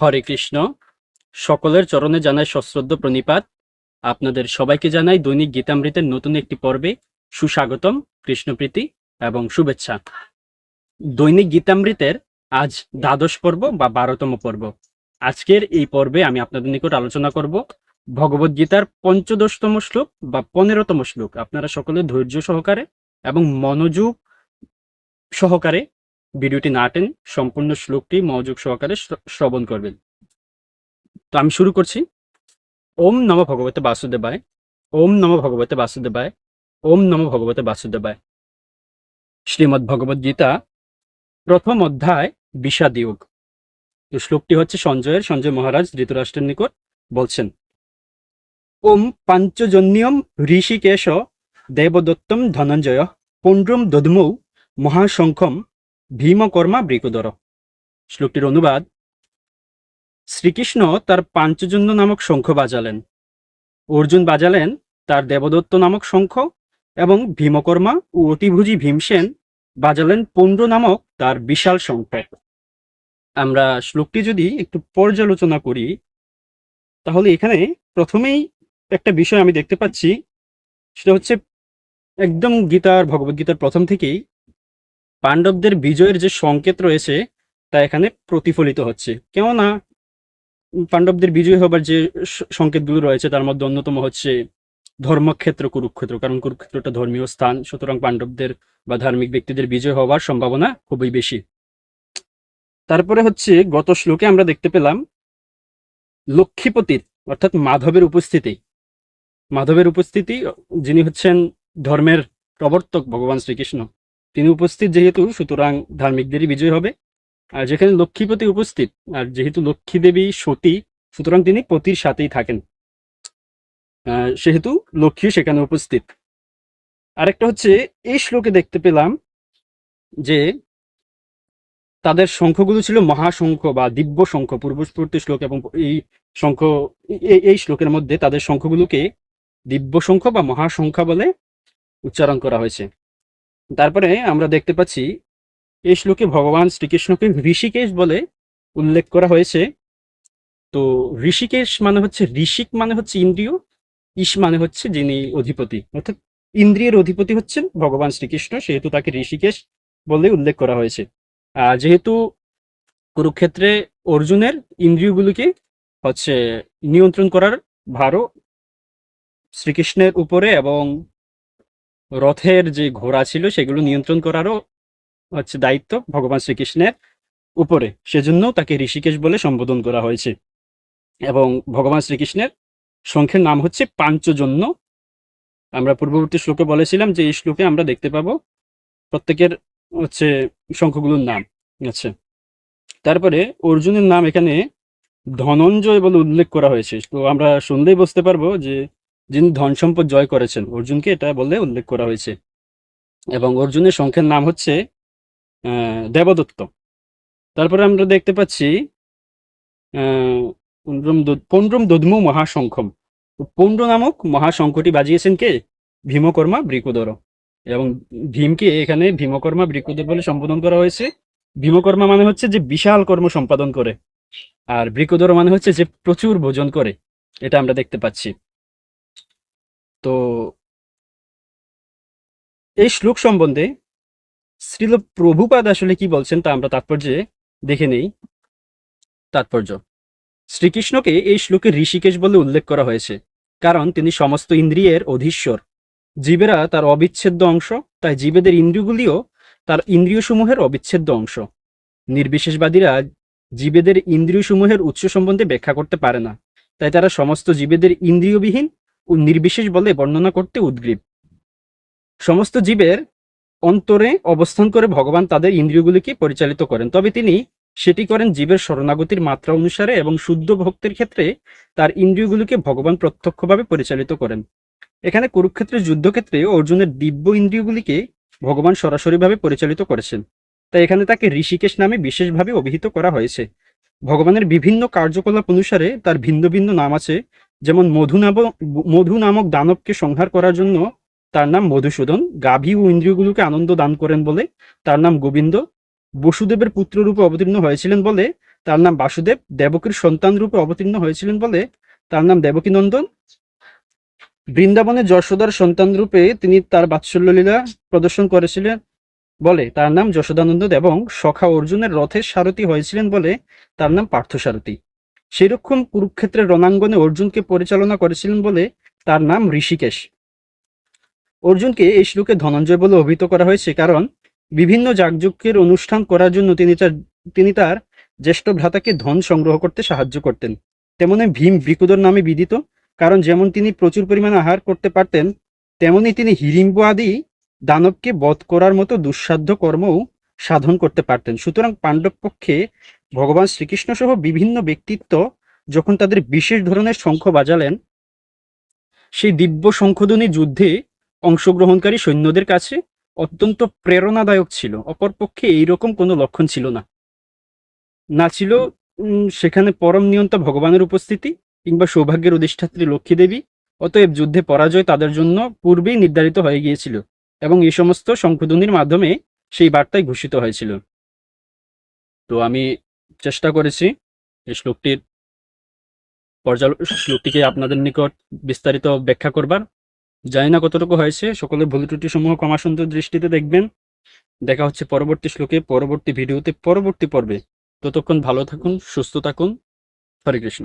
হরে কৃষ্ণ। সকলের চরণে জানাই সশ্রদ্ধ প্রণিপাত। আপনাদের সবাইকে জানাই দৈনিক গীতামৃতের নতুন একটি পর্বে সুস্বাগতম, কৃষ্ণপ্রীতি এবং শুভেচ্ছা। দৈনিক গীতামৃতের আজ দ্বাদশ পর্ব বা বারোতম পর্ব। আজকের এই পর্বে আমি আপনাদের নিকট আলোচনা করব ভগবদ গীতার পঞ্চদশতম শ্লোক বা পনেরোতম শ্লোক। আপনারা সকলে ধৈর্য সহকারে এবং মনোযোগ সহকারে ভিডিওটি না টেন সম্পূর্ণ শ্লোকটি মনোযোগ সহকারে শ্রবণ করবেন। তো আমি শুরু করছি। ওম নম ভগবতে বাসুদেবায়, ওম নম ভগবতে বাসুদেবায়, ওম নম ভগবতে বাসুদেবায়। শ্রীমদ্ ভগবদ গীতা প্রথম অধ্যায় বিষাদয়োগ। তো শ্লোকটি হচ্ছে সঞ্জয়ের, সঞ্জয় মহারাজ ধৃতরাষ্ট্রের নিকট বলছেন, ওম পাঞ্চজন্যম ঋষিকেশ দেবদত্তম ধনঞ্জয় পুণ্ড্রম দধমৌ মহাশঙ্খম ভীমকর্মা বৃকোদর। শ্লোকটির অনুবাদ, শ্রীকৃষ্ণ তার পাঞ্চজন্য নামক শঙ্খ বাজালেন। অর্জুন বাজালেন তার দেবদত্ত নামক শঙ্খ এবং ভীমকর্মা ও অতিভুজি ভীমসেন বাজালেন পৌণ্ড্র নামক তার বিশাল শঙ্খ। আমরা শ্লোকটি যদি একটু পর্যালোচনা করি, তাহলে এখানে প্রথমেই একটা বিষয় আমি দেখতে পাচ্ছি, সেটা হচ্ছে একদম গীতার, ভগবদ্গীতার প্রথম থেকেই পাণ্ডবদের বিজয়ের যে সংকেত রয়েছে, তা এখানে প্রতিফলিত হচ্ছে। কেননা, পাণ্ডবদের বিজয় হবার যে সংকেতগুলো রয়েছে, তার মধ্যে অন্যতম হচ্ছে ধর্মক্ষেত্র, কুরুক্ষেত্র। কারণ কুরুক্ষেত্রটা ধর্মীয় স্থান, সুতরাং পাণ্ডবদের বা ধার্মিক ব্যক্তিদের বিজয় হওয়ার সম্ভাবনা খুবই বেশি। তারপরে হচ্ছে, গত শ্লোকে আমরা দেখতে পেলাম লক্ষ্মীপতির, অর্থাৎ মাধবের উপস্থিতি। মাধবের উপস্থিতি, যিনি হচ্ছেন ধর্মের প্রবর্তক ভগবান শ্রীকৃষ্ণ। তিনি উপস্থিত যেহেতু, সুতরাং ধার্মিকদেরই বিজয় হবে। আর যেখানে লক্ষ্মীপতি উপস্থিত, আর যেহেতু লক্ষ্মী দেবী সতী, সুতরাং তিনি পতির সাথেই থাকেন। সেহেতু লক্ষ্মী সেখানে উপস্থিত। আরেকটা হচ্ছে, এই শ্লোকে দেখতে পেলাম যে তাদের শঙ্খগুলো ছিল মহাশঙ্খ বা দিব্য শঙ্খ পূর্ববর্তী শ্লোক এবং এই শঙ্খ এই- শ্লোকের মধ্যে তাদের শঙ্খগুলোকে দিব্য সংখ্য বা মহাসংখ্যা বলে উচ্চারণ করা হয়েছে। তারপরে আমরা দেখতে পাচ্ছি এই শ্লোকে ভগবান শ্রীকৃষ্ণকে ঋষিকেশ বলে উল্লেখ করা হয়েছে। তো ঋষিকেশ মানে হচ্ছে, ঋষিক মানে হচ্ছে ইন্দ্রিয়, ইস মানে হচ্ছে যিনি অধিপতি। অর্থাৎ ইন্দ্রিয়ের অধিপতি হচ্ছেন ভগবান শ্রীকৃষ্ণ, সেহেতু তাকে ঋষিকেশ বলে উল্লেখ করা হয়েছে। আর যেহেতু কুরুক্ষেত্রে অর্জুনের ইন্দ্রিয়গুলোকে হচ্ছে নিয়ন্ত্রণ করার ভারও শ্রীকৃষ্ণের উপরে এবং রথের যে ঘোড়া ছিল সেগুলো নিয়ন্ত্রণ করারও হচ্ছে দায়িত্ব ভগবান শ্রীকৃষ্ণের উপরে। সেজন্য তাকে ঋষিকেশ বলে সম্বোধন করা হয়েছে। এবং ভগবান শ্রীকৃষ্ণের শঙ্খের নাম হচ্ছে পাঞ্চজন্য। আমরা পূর্ববর্তী শ্লোকে বলেছিলাম যে এই শ্লোকে আমরা দেখতে পাবো প্রত্যেকের হচ্ছে শঙ্খগুলোর নাম। আচ্ছা তারপরে অর্জুনের নাম এখানে ধনঞ্জয় বলে উল্লেখ করা হয়েছে। তো আমরা শুনলেই বুঝতে পারব যে যিনি ধন সম্পদ জয় করেছেন, অর্জুনকে এটা বলে উল্লেখ করা হয়েছে। এবং অর্জুনের সংখ্যার নাম হচ্ছে দেবদত্ত। তারপরে আমরা দেখতে পাচ্ছি পুণ্ড্রম দদ্মু মহাশঙ্খম। তো নামক মহাশঙ্খটি বাজিয়েছেন কে? ভীমকর্মা বৃকুদর এবং ভীমকে এখানে ভীমকর্মা বৃকুদর বলে সম্বোধন করা হয়েছে। ভীমকর্মা মানে হচ্ছে যে বিশাল কর্ম সম্পাদন করে। আর বৃকুদর মানে হচ্ছে যে প্রচুর ভোজন করে। এটা আমরা দেখতে পাচ্ছি। তো এই শ্লোক সম্বন্ধে শ্রীল প্রভুপাদ আসলে কি বলছেন তা আমরা তাৎপর্যে দেখে নেই। তাৎপর্য, শ্রীকৃষ্ণকে এই শ্লোকে ঋষিকেশ বলে উল্লেখ করা হয়েছে, কারণ তিনি সমস্ত ইন্দ্রিয়ের অধীশ্বর। জীবেরা তার অবিচ্ছেদ্য অংশ, তাই জীবেদের ইন্দ্রিয়গুলিও তার ইন্দ্রিয়সমূহের অবিচ্ছেদ্য অংশ। নির্বিশেষবাদীরা জীবেদের ইন্দ্রিয়সমূহের উৎস সম্বন্ধে ব্যাখ্যা করতে পারে না, তাই তারা সমস্ত জীবেদের ইন্দ্রিয়বিহীন নির্বিশেষ বলে বর্ণনা করতে উদ্গ্রীব। সমস্ত জীবের অন্তরে অবস্থান করে ভগবান তাদের ইন্দ্রিয়গুলিকে পরিচালিত করেন। তবে তিনি সেটি করেন জীবের শরণাগতির মাত্রা অনুসারে এবং শুদ্ধ ভক্তের ক্ষেত্রে তার ইন্দ্রিয়গুলিকে ভগবান প্রত্যক্ষভাবে পরিচালিত করেন। এখানে কুরুক্ষেত্রের যুদ্ধক্ষেত্রে অর্জুনের দিব্য ইন্দ্রিয়গুলিকে ভগবান সরাসরিভাবে পরিচালিত করেছেন। তাই এখানে তাকে ঋষিকেশ নামে বিশেষভাবে অভিহিত করা হয়েছে। ভগবানের বিভিন্ন কার্যকলাপ অনুসারে তার ভিন্ন ভিন্ন নাম আছে। যেমন মধু মধু নামক দানবকে সংহার করার জন্য তার নাম মধুসূদন। গাভী ও ইন্দ্রিয়গুলোকে আনন্দ দান করেন বলে তার নাম গোবিন্দ। বসুদেবের পুত্ররূপে অবতীর্ণ হয়েছিলেন বলে তার নাম বাসুদেব। দেবকীর সন্তান রূপে অবতীর্ণ হয়েছিলেন বলে তার নাম দেবকী নন্দন বৃন্দাবনে যশোদার সন্তান রূপে তিনি তার বাৎসল্য লীলা প্রদর্শন করেছিলেন বলে তার নাম যশোদানন্দ এবং সখা অর্জুনের রথের সারথী হয়েছিলেন বলে তার নাম পার্থসারথী। সেরকম কুরুক্ষেত্রের রণাঙ্গনে অর্জুনকে পরিচালনা করেছিলেন বলে তার নাম ঋষিকেশ। অর্জুনকে এই শ্লোকে ধনঞ্জয় বলে অভিহিত করা হয়েছে কারণ বিভিন্ন যাগযজ্ঞের অনুষ্ঠান করার জন্য তিনি তার তিনি তার জ্যেষ্ঠ ভ্রাতাকে ধন সংগ্রহ করতে সাহায্য করতেন। তেমনি ভীম বিকুদর নামে বিদিত, কারণ যেমন তিনি প্রচুর পরিমাণে আহার করতে পারতেন, তেমনি তিনি হিড়িম্ব আদি দানবকে বধ করার মতো দুঃসাধ্য কর্মও সাধন করতে পারতেন। সুতরাং পাণ্ডব পক্ষে ভগবান শ্রীকৃষ্ণ সহ বিভিন্ন ব্যক্তিত্ব যখন তাদের বিশেষ ধরনের শঙ্খ বাজালেন, সেই দিব্য শঙ্খধ্বনি যুদ্ধে অংশগ্রহণকারী সৈন্যদের কাছে অত্যন্ত প্রেরণাদায়ক ছিল। অপরপক্ষে এইরকম কোনো লক্ষণ ছিল না। না ছিল সেখানে পরম নিয়ন্তা ভগবানের উপস্থিতি কিংবা সৌভাগ্যের অধিষ্ঠাত্রী লক্ষ্মী দেবী, অতএব যুদ্ধে পরাজয় তাদের জন্য পূর্বেই নির্ধারিত হয়ে গিয়েছিল এবং এই সমস্ত শঙ্খধ্বনির মাধ্যমে সেই বার্তায় ঘোষিত হয়েছিল। তো আমি চেষ্টা করেছি এই শ্লোকটির পর্যাল শ্লোকটিকে আপনাদের নিকট বিস্তারিত ব্যাখ্যা করবার। জানি না কতটুকু হয়েছে সকলে ভুল ত্রুটি সমূহ ক্ষমাসুন্দর দৃষ্টিতে দেখবেন। দেখা হচ্ছে পরবর্তী শ্লোকে, পরবর্তী ভিডিওতে, পরবর্তী পর্বে। ততক্ষণ ভালো থাকুন, সুস্থ থাকুন। হরে কৃষ্ণ।